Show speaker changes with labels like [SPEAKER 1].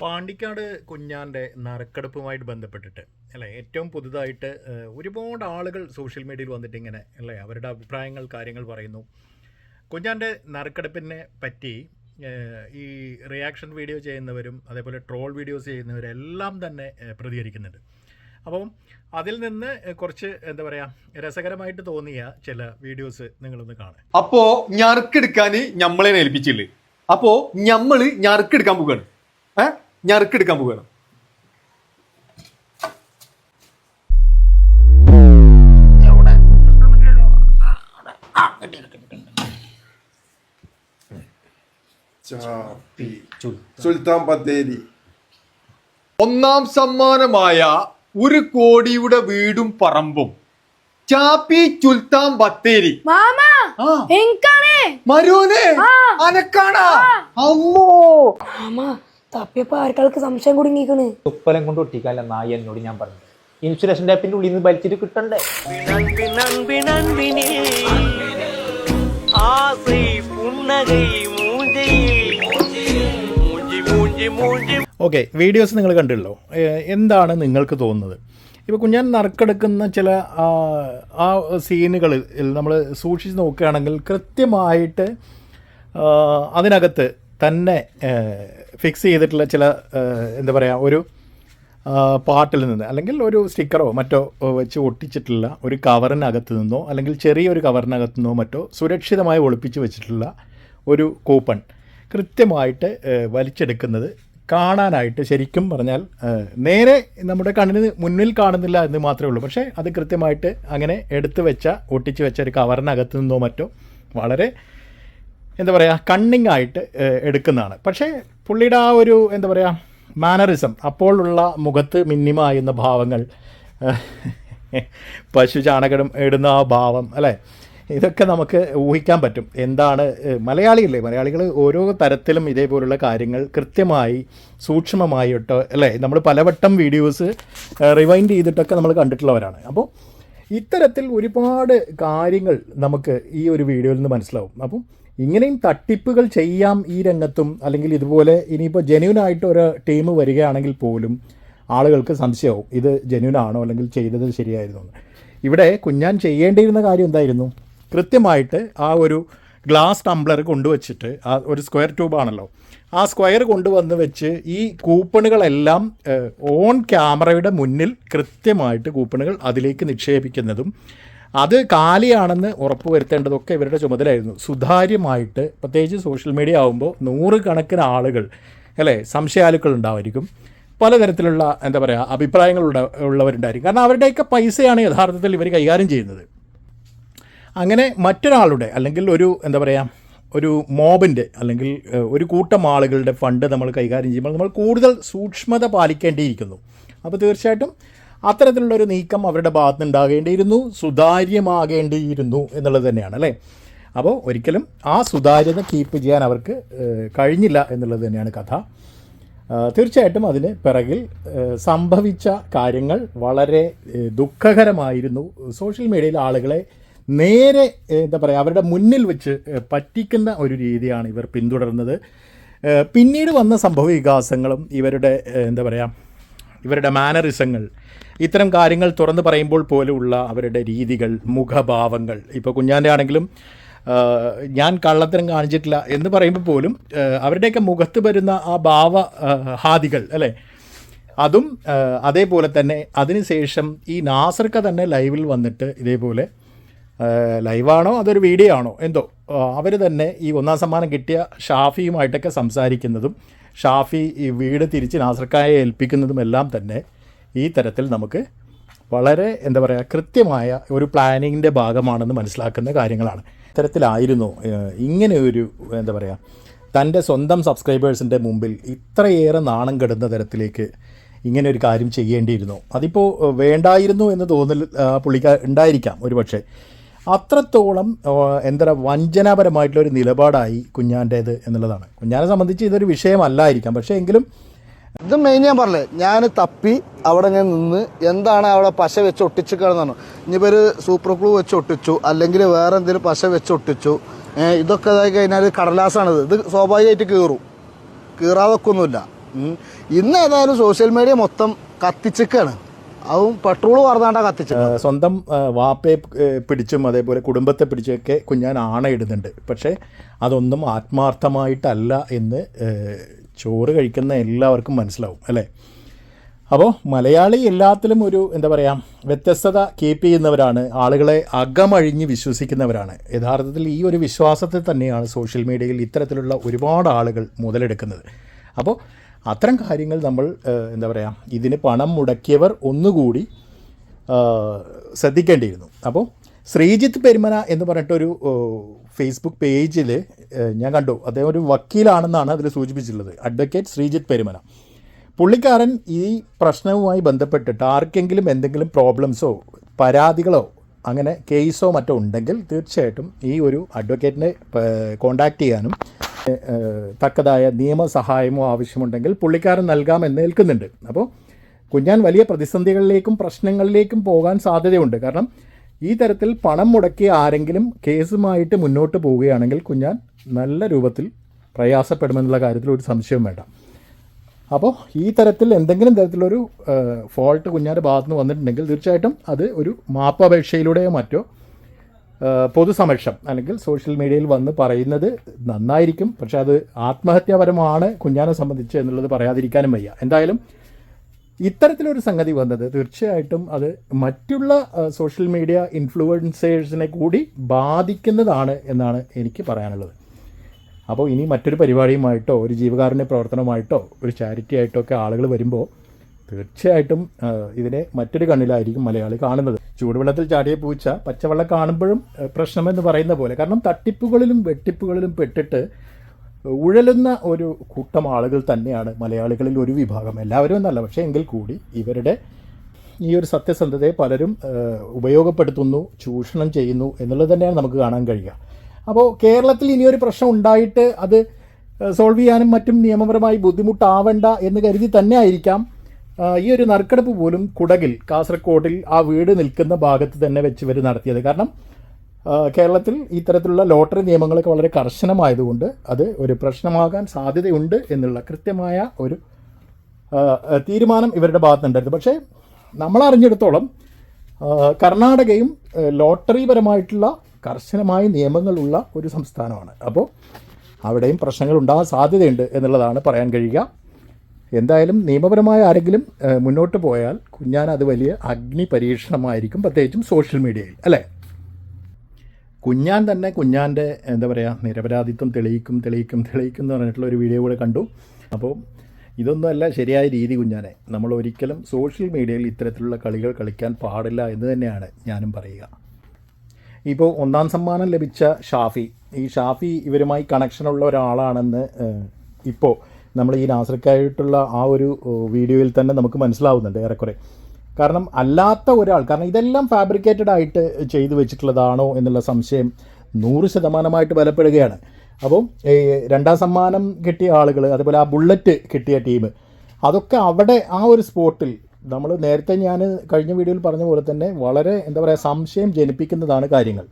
[SPEAKER 1] പാണ്ടിക്കാട് കുഞ്ഞാന്റെ നറുക്കെടുപ്പുമായിട്ട് ബന്ധപ്പെട്ടിട്ട് അല്ലേ? ഏറ്റവും പുതുതായിട്ട് ഒരുപാട് ആളുകൾ സോഷ്യൽ മീഡിയയിൽ വന്നിട്ട് ഇങ്ങനെ അല്ലേ? അവരുടെ അഭിപ്രായങ്ങൾ കാര്യങ്ങൾ പറയുന്നു. കുഞ്ഞാന്റെ നറുക്കെടുപ്പിനെ പറ്റി ഈ റിയാക്ഷൻ വീഡിയോ ചെയ്യുന്നവരും അതേപോലെ ട്രോൾ വീഡിയോസ് ചെയ്യുന്നവരും എല്ലാം തന്നെ ഏഹ്, പ്രതികരിക്കുന്നുണ്ട്. അപ്പം അതിൽ നിന്ന് കുറച്ച് എന്താ പറയാ രസകരമായിട്ട് തോന്നിയ ചില വീഡിയോസ് നിങ്ങളൊന്ന് കാണാം
[SPEAKER 2] അപ്പോ ഞറുക്കെടുക്കാൻ ഞമ്മളെ ഏൽപ്പിച്ചില്ലേ? അപ്പോ ഞമ്മൾ ഞറുക്കെടുക്കാൻ പോവുകയാണ് ഏ? ഞറുക്കെടുക്കാൻ പോവുകയാണ്.
[SPEAKER 3] ചാപ്പി. സുൽത്താൻ ബത്തേരി
[SPEAKER 2] ഒന്നാം സമ്മാനമായ ഒരു കോടിയുടെ വീടും പറമ്പും. ചാപ്പി സുൽത്താൻ ബത്തേരി
[SPEAKER 4] മാമാ
[SPEAKER 2] മരുവനെ അനക്കാണാ. അമ്മോ.
[SPEAKER 4] മാമ തപ്പിയപ്പോൾ ആർക്കാൾക്ക് സംശയം കുടുങ്ങിക്കണ്?
[SPEAKER 5] തുപ്പലം കൊണ്ട് ഒട്ടിക്കാല്ല നായി എന്നോട് ഞാൻ പറഞ്ഞു. ഇൻഷുറൻസിന്റെ ആപ്പിന്റെ ഉള്ളിൽ നിന്ന് വലിച്ചിട്ട് കിട്ടണ്ടേ?
[SPEAKER 1] ഓക്കെ വീഡിയോസ് നിങ്ങൾ കണ്ടല്ലോ എന്താണ് നിങ്ങൾക്ക് തോന്നുന്നത്? ഇപ്പോൾ കുഞ്ഞാൻ നറുക്കെടുക്കുന്ന ചില ആ സീനുകളിൽ നമ്മൾ സൂക്ഷിച്ച് നോക്കുകയാണെങ്കിൽ കൃത്യമായിട്ട് അതിനകത്ത് തന്നെ ഫിക്സ് ചെയ്തിട്ടുള്ള ചില എന്താ പറയുക ഒരു പാട്ടിൽ നിന്ന് അല്ലെങ്കിൽ ഒരു സ്റ്റിക്കറോ മറ്റോ വെച്ച് ഒട്ടിച്ചിട്ടുള്ള ഒരു കവറിനകത്ത് നിന്നോ അല്ലെങ്കിൽ ചെറിയൊരു കവറിനകത്ത് നിന്നോ മറ്റോ സുരക്ഷിതമായി ഒളിപ്പിച്ച് വെച്ചിട്ടുള്ള ഒരു കൂപ്പൺ കൃത്യമായിട്ട് വലിച്ചെടുക്കുന്നത് കാണാനായിട്ട് ശരിക്കും പറഞ്ഞാൽ നേരെ നമ്മുടെ കണ്ണിന് മുന്നിൽ കാണുന്നില്ല എന്ന് മാത്രമേ ഉള്ളൂ. പക്ഷേ അത് കൃത്യമായിട്ട് അങ്ങനെ എടുത്തു വെച്ച ഒട്ടിച്ച് വെച്ച ഒരു കവറിനകത്ത് നിന്നോ മറ്റോ വളരെ എന്താ പറയുക കണ്ണിങ് ആയിട്ട് എടുക്കുന്നതാണ്. പക്ഷേ പുള്ളിയുടെ ആ ഒരു എന്താ പറയുക മാനറിസം അപ്പോഴുള്ള മുഖത്ത് മിന്നിമായുന്ന ഭാവങ്ങൾ പശു ചാണകം ഇടുന്ന ആ ഭാവം അല്ലേ? ഇതൊക്കെ നമുക്ക് ഊഹിക്കാൻ പറ്റും. എന്താണ് മലയാളികളെ മലയാളികൾ ഓരോ തരത്തിലും ഇതേപോലുള്ള കാര്യങ്ങൾ കൃത്യമായി സൂക്ഷ്മമായിട്ട് അല്ലേ? നമ്മൾ പലവട്ടം വീഡിയോസ് റിവൈൻഡ് ചെയ്തിട്ടൊക്കെ നമ്മൾ കണ്ടിട്ടുള്ളവരാണ്. അപ്പോൾ ഇത്തരത്തിൽ ഒരുപാട് കാര്യങ്ങൾ നമുക്ക് ഈ ഒരു വീഡിയോയിൽ നിന്ന് മനസ്സിലാവും. അപ്പം ഇങ്ങനെയും തട്ടിപ്പുകൾ ചെയ്യാം ഈ രംഗത്തും അല്ലെങ്കിൽ ഇതുപോലെ ഇനിയിപ്പോൾ ജെന്യൂനായിട്ട് ഒരു ടീം വരികയാണെങ്കിൽ പോലും ആളുകൾക്ക് സംശയമാവും ഇത് ജെന്യൂൻ ആണോ അല്ലെങ്കിൽ ചെയ്തത് ശരിയായിരുന്നു ഇവിടെ കുഞ്ഞാൻ ചെയ്യേണ്ടിയിരുന്ന കാര്യം എന്തായിരുന്നു? കൃത്യമായിട്ട് ആ ഒരു ഗ്ലാസ് ടംബ്ലർ കൊണ്ടുവച്ചിട്ട് ആ ഒരു സ്ക്വയർ ട്യൂബാണല്ലോ ആ സ്ക്വയർ കൊണ്ടുവന്ന് വെച്ച് ഈ കൂപ്പണുകളെല്ലാം ഓൺ ക്യാമറയുടെ മുന്നിൽ കൃത്യമായിട്ട് കൂപ്പണുകൾ അതിലേക്ക് നിക്ഷേപിക്കുന്നതും അത് കാലിയാണെന്ന് ഉറപ്പുവരുത്തേണ്ടതൊക്കെ ഇവരുടെ ചുമതലയായിരുന്നു. സുതാര്യമായിട്ട് പ്രത്യേകിച്ച് സോഷ്യൽ മീഡിയ ആകുമ്പോൾ നൂറുകണക്കിന് ആളുകൾ അല്ലേ സംശയാലുക്കൾ ഉണ്ടാവായിരിക്കും. പലതരത്തിലുള്ള എന്താ പറയുക അഭിപ്രായങ്ങൾ ഉള്ള- ഉള്ളവരുണ്ടായിരിക്കും. കാരണം അവരുടെയൊക്കെ പൈസയാണ് യഥാർത്ഥത്തിൽ ഇവർ കൈകാര്യം ചെയ്യുന്നത്. അങ്ങനെ മറ്റൊരാളുടെ അല്ലെങ്കിൽ ഒരു എന്താ പറയുക ഒരു മോബിന്റെ അല്ലെങ്കിൽ ഒരു കൂട്ടം ആളുകളുടെ ഫണ്ട് നമ്മൾ കൈകാര്യം ചെയ്യുമ്പോൾ നമ്മൾ കൂടുതൽ സൂക്ഷ്മത പാലിക്കേണ്ടിയിരിക്കുന്നു. അപ്പോൾ തീർച്ചയായിട്ടും അത്തരത്തിലുള്ള ഒരു നീക്കം അവരുടെ ഭാഗത്ത് ഉണ്ടാകേണ്ടിയിരുന്നു സുതാര്യമാകേണ്ടിയിരുന്നു എന്നുള്ളത് തന്നെയാണ് അല്ലേ? അപ്പോൾ ഒരിക്കലും ആ സുതാര്യത കീപ്പ് ചെയ്യാൻ അവർക്ക് കഴിഞ്ഞില്ല എന്നുള്ളത് തന്നെയാണ് കഥ. തീർച്ചയായിട്ടും അതിന് പിറകിൽ സംഭവിച്ച കാര്യങ്ങൾ വളരെ ദുഃഖകരമായിരുന്നു. സോഷ്യൽ മീഡിയയിൽ ആളുകളെ നേരെ എന്താ പറയുക അവരുടെ മുന്നിൽ വെച്ച് പറ്റിക്കുന്ന ഒരു രീതിയാണ് ഇവർ പിന്തുടർന്നത്. പിന്നീട് വന്ന സംഭവ വികാസങ്ങളും ഇവരുടെ എന്താ പറയുക ഇവരുടെ മാനറിസങ്ങൾ ഇത്തരം കാര്യങ്ങൾ തുറന്നു പറയുമ്പോൾ പോലുള്ള അവരുടെ രീതികൾ മുഖഭാവങ്ങൾ. ഇപ്പോൾ കുഞ്ഞാന്റെ ആണെങ്കിലും ഞാൻ കള്ളത്തരം കാണിച്ചിട്ടില്ല എന്ന് പറയുമ്പോൾ പോലും അവരുടെയൊക്കെ മുഖത്ത് വരുന്ന ആ ഭാവ ഹാദികൾ അല്ലേ? അതും അതേപോലെ തന്നെ അതിനുശേഷം ഈ നാസർക്ക തന്നെ ലൈവിൽ വന്നിട്ട് ഇതേപോലെ ലൈവാണോ അതൊരു വീഡിയോ ആണോ എന്തോ അവർ തന്നെ ഈ ഒന്നാം സമ്മാനം കിട്ടിയ ഷാഫിയുമായിട്ടൊക്കെ സംസാരിക്കുന്നതും ഷാഫി ഈ വീട് തിരിച്ച് നാസർക്കായെ ഏൽപ്പിക്കുന്നതും എല്ലാം തന്നെ ഈ തരത്തിൽ നമുക്ക് വളരെ എന്താ പറയുക കൃത്യമായ ഒരു പ്ലാനിങ്ങിന്റെ ഭാഗമാണെന്ന് മനസ്സിലാക്കുന്ന കാര്യങ്ങളാണ്. ഇത്തരത്തിലായിരുന്നു ഇങ്ങനെ ഒരു എന്താ പറയുക തന്റെ സ്വന്തം സബ്സ്ക്രൈബേഴ്സിന്റെ മുമ്പിൽ ഇത്രയേറെ നാണം കെടുന്ന തരത്തിലേക്ക് ഇങ്ങനെ ഒരു കാര്യം ചെയ്യേണ്ടിയിരുന്നു. അതിപ്പോൾ വേണ്ടായിരുന്നു എന്ന് തോന്നൽ പുള്ളിക്ക് ഉണ്ടായിരിക്കാം ഒരു പക്ഷേ അത്രത്തോളം എന്താ വഞ്ചനാപരമായിട്ടുള്ള ഒരു നിലപാടായി കുഞ്ഞാന്റേത് എന്നുള്ളതാണ്. കുഞ്ഞാനെ സംബന്ധിച്ച് ഇതൊരു വിഷയമല്ലായിരിക്കാം. പക്ഷേ എങ്കിലും
[SPEAKER 6] ഇത് മെയിൻ ഞാൻ പറഞ്ഞേ ഞാൻ തപ്പി അവിടെ ഞാൻ നിന്ന് എന്താണ് അവിടെ പശ വെച്ച് ഒട്ടിച്ചിക്കാണെന്നാണ് ഇനിയിപ്പോൾ ഒരു സൂപ്പർ ഗ്ലൂ വെച്ച് ഒട്ടിച്ചു അല്ലെങ്കിൽ വേറെ എന്തെങ്കിലും പശ വെച്ച് ഒട്ടിച്ചു ഇതൊക്കെ ഇതായി കഴിഞ്ഞാൽ കടലാസാണിത്. ഇത് സ്വാഭാവികമായിട്ട് കീറും. കീറാതൊക്കെ ഒന്നുമില്ല. ഇന്ന് ഏതായാലും സോഷ്യൽ മീഡിയ മൊത്തം കത്തിച്ചിക്കാണ് അതും പെട്രോൾ പറഞ്ഞാണ്ടാ കത്തിച്ചത്.
[SPEAKER 1] സ്വന്തം വാപ്പയെ പിടിച്ചും അതേപോലെ കുടുംബത്തെ പിടിച്ചൊക്കെ കുഞ്ഞാൻ ആണയിടുന്നുണ്ട്. പക്ഷേ അതൊന്നും ആത്മാർത്ഥമായിട്ടല്ല എന്ന് ചോറ് കഴിക്കുന്ന എല്ലാവർക്കും മനസ്സിലാവും അല്ലേ? അപ്പോൾ മലയാളി എല്ലാത്തിലും ഒരു എന്താ പറയുക വ്യത്യസ്തത കീപ്പ് ചെയ്യുന്നവരാണ് ആളുകളെ അകമഴിഞ്ഞ് വിശ്വസിക്കുന്നവരാണ്. യഥാർത്ഥത്തിൽ ഈ ഒരു വിശ്വാസത്തിൽ തന്നെയാണ് സോഷ്യൽ മീഡിയയിൽ ഇത്തരത്തിലുള്ള ഒരുപാട് ആളുകൾ മുതലെടുക്കുന്നത്. അപ്പോൾ അത്തരം കാര്യങ്ങൾ നമ്മൾ എന്താ പറയുക ഇതിന് പണം മുടക്കിയവർ ഒന്നുകൂടി ശ്രദ്ധിക്കേണ്ടിയിരുന്നു. അപ്പോൾ ശ്രീജിത്ത് പെരുമന എന്ന് പറഞ്ഞിട്ടൊരു ഫേസ്ബുക്ക് പേജിൽ ഞാൻ കണ്ടു. അദ്ദേഹം ഒരു വക്കീലാണെന്നാണ് അതിൽ സൂചിപ്പിച്ചിട്ടുള്ളത്. അഡ്വക്കേറ്റ് ശ്രീജിത്ത് പെരുമന. പുള്ളിക്കാരൻ ഈ പ്രശ്നവുമായി ബന്ധപ്പെട്ടിട്ട് ആർക്കെങ്കിലും എന്തെങ്കിലും പ്രോബ്ലംസോ പരാതികളോ അങ്ങനെ കേസോ മറ്റോ ഉണ്ടെങ്കിൽ തീർച്ചയായിട്ടും ഈ ഒരു അഡ്വക്കേറ്റിനെ കോണ്ടാക്ട് ചെയ്യാനും തക്കതായ നിയമസഹായമോ ആവശ്യമുണ്ടെങ്കിൽ പുള്ളിക്കാരൻ നൽകാമെന്ന് നിൽക്കുന്നുണ്ട് അപ്പോൾ കുഞ്ഞാൻ വലിയ പ്രതിസന്ധികളിലേക്കും പ്രശ്നങ്ങളിലേക്കും പോകാൻ സാധ്യതയുണ്ട്. കാരണം ഈ തരത്തിൽ പണം മുടക്കിയ ആരെങ്കിലും കേസുമായിട്ട് മുന്നോട്ട് പോവുകയാണെങ്കിൽ കുഞ്ഞാൻ നല്ല രൂപത്തിൽ പ്രയാസപ്പെടുമെന്നുള്ള കാര്യത്തിൽ ഒരു സംശയവും വേണ്ട. അപ്പോൾ ഈ തരത്തിൽ എന്തെങ്കിലും തരത്തിലൊരു ഫോൾട്ട് കുഞ്ഞാന്റെ ഭാഗത്തുനിന്ന് വന്നിട്ടുണ്ടെങ്കിൽ തീർച്ചയായിട്ടും അത് ഒരു മാപ്പപേക്ഷയിലൂടെയോ മറ്റോ പൊതുസമക്ഷം അല്ലെങ്കിൽ സോഷ്യൽ മീഡിയയിൽ വന്ന് പറയുന്നത് നന്നായിരിക്കും. പക്ഷെ അത് ആത്മഹത്യാപരമാണ് കുഞ്ഞാനെ സംബന്ധിച്ച് എന്നുള്ളത് പറയാതിരിക്കാനും വയ്യ. എന്തായാലും ഇത്തരത്തിലൊരു സംഗതി വന്നത് തീർച്ചയായിട്ടും അത് മറ്റുള്ള സോഷ്യൽ മീഡിയ ഇൻഫ്ലുവൻസേഴ്സിനെ കൂടി ബാധിക്കുന്നതാണ് എന്നാണ് എനിക്ക് പറയാനുള്ളത്. അപ്പോൾ ഇനി മറ്റൊരു പരിപാടിയുമായിട്ടോ ഒരു ജീവകാരുണ്യ പ്രവർത്തനമായിട്ടോ ഒരു ചാരിറ്റി ആയിട്ടോ ഒക്കെ ആളുകൾ വരുമ്പോൾ തീർച്ചയായിട്ടും ഇതിനെ മറ്റൊരു കണ്ണിലായിരിക്കും മലയാളി കാണുന്നത്. ചൂടുവെള്ളത്തിൽ ചാടിയ പൂച്ച പച്ചവെള്ളം കാണുമ്പോഴും പ്രശ്നമെന്ന് പറയുന്ന പോലെ. കാരണം തട്ടിപ്പുകളിലും വെട്ടിപ്പുകളിലും പെട്ടിട്ട് ഉഴലുന്ന ഒരു കൂട്ടം ആളുകൾ തന്നെയാണ് മലയാളികളിൽ ഒരു വിഭാഗം. എല്ലാവരും എന്നല്ല പക്ഷേ എങ്കിൽ കൂടി ഇവരുടെ ഈ ഒരു സത്യസന്ധതയെ പലരും ഉപയോഗപ്പെടുത്തുന്നു ചൂഷണം ചെയ്യുന്നു എന്നുള്ളത് തന്നെയാണ് നമുക്ക് കാണാൻ കഴിയുക. അപ്പോൾ കേരളത്തിൽ ഇനിയൊരു പ്രശ്നം ഉണ്ടായിട്ട് അത് സോൾവ് ചെയ്യാനും മറ്റും നിയമപരമായി ബുദ്ധിമുട്ടാവണ്ട എന്ന് കരുതി തന്നെ ആയിരിക്കാം. ഈ ഒരു നറുക്കെടുപ്പ് പോലും കുടകിൽ കാസർഗോഡിൽ ആ വീട് നിൽക്കുന്ന ഭാഗത്ത് തന്നെ വെച്ച് ഇവർ നടത്തിയത്. കാരണം കേരളത്തിൽ ഇത്തരത്തിലുള്ള ലോട്ടറി നിയമങ്ങളൊക്കെ വളരെ കർശനമായതുകൊണ്ട് അത് ഒരു പ്രശ്നമാകാൻ സാധ്യതയുണ്ട് എന്നുള്ള കൃത്യമായ ഒരു തീരുമാനം ഇവരുടെ ഭാഗത്തുണ്ടായിരുന്നു പക്ഷേ നമ്മൾ അറിഞ്ഞിടത്തോളം കർണാടകയും ലോട്ടറി ലോട്ടറിപരമായിട്ടുള്ള കർശനമായ നിയമങ്ങളുള്ള ഒരു സംസ്ഥാനമാണ്. അപ്പോൾ അവിടെയും പ്രശ്നങ്ങൾ ഉണ്ടാകാൻ സാധ്യതയുണ്ട് എന്നുള്ളതാണ് പറയാൻ കഴിയുക. എന്തായാലും നിയമപരമായ ആരെങ്കിലും മുന്നോട്ട് പോയാൽ കുഞ്ഞാൻ അത് വലിയ അഗ്നി പരീക്ഷണമായിരിക്കും പ്രത്യേകിച്ചും സോഷ്യൽ മീഡിയയിൽ അല്ലേ? കുഞ്ഞാൻ തന്നെ കുഞ്ഞാന്റെ എന്താ പറയുക നിരപരാധിത്വം തെളിയിക്കും തെളിയിക്കും തെളിയിക്കും എന്ന് പറഞ്ഞിട്ടുള്ള ഒരു വീഡിയോ കൂടെ കണ്ടു. അപ്പോൾ ഇതൊന്നുമല്ല ശരിയായ രീതി കുഞ്ഞാനെ. നമ്മൾ ഒരിക്കലും സോഷ്യൽ മീഡിയയിൽ ഇത്തരത്തിലുള്ള കളികൾ കളിക്കാൻ പാടില്ല എന്ന് തന്നെയാണ് ഞാനും പറയുക. ഇപ്പോൾ ഒന്നാം സമ്മാനം ലഭിച്ച ഷാഫി. ഈ ഷാഫി ഇവരുമായി കണക്ഷനുള്ള ഒരാളാണെന്ന് ഇപ്പോൾ നമ്മൾ ഈ നാസർക്കായിട്ടുള്ള ആ ഒരു വീഡിയോയിൽ തന്നെ നമുക്ക് മനസ്സിലാവുന്നുണ്ട് ഏറെക്കുറെ. കാരണം അല്ലാത്ത ഒരാൾ കാരണം ഇതെല്ലാം ഫാബ്രിക്കേറ്റഡ് ആയിട്ട് ചെയ്തു വെച്ചിട്ടുള്ളതാണോ എന്നുള്ള സംശയം നൂറ് ശതമാനമായിട്ട് ബലപ്പെടുകയാണ്. അപ്പോൾ രണ്ടാം സമ്മാനം കിട്ടിയ ആളുകൾ അതുപോലെ ആ ബുള്ളറ്റ് കിട്ടിയ ടീം അതൊക്കെ അവിടെ ആ ഒരു സ്പോട്ടിൽ നമ്മൾ നേരത്തെ ഞാൻ കഴിഞ്ഞ വീഡിയോയിൽ പറഞ്ഞ പോലെ തന്നെ വളരെ എന്താ പറയുക സംശയം ജനിപ്പിക്കുന്നതാണ് കാര്യങ്ങൾ.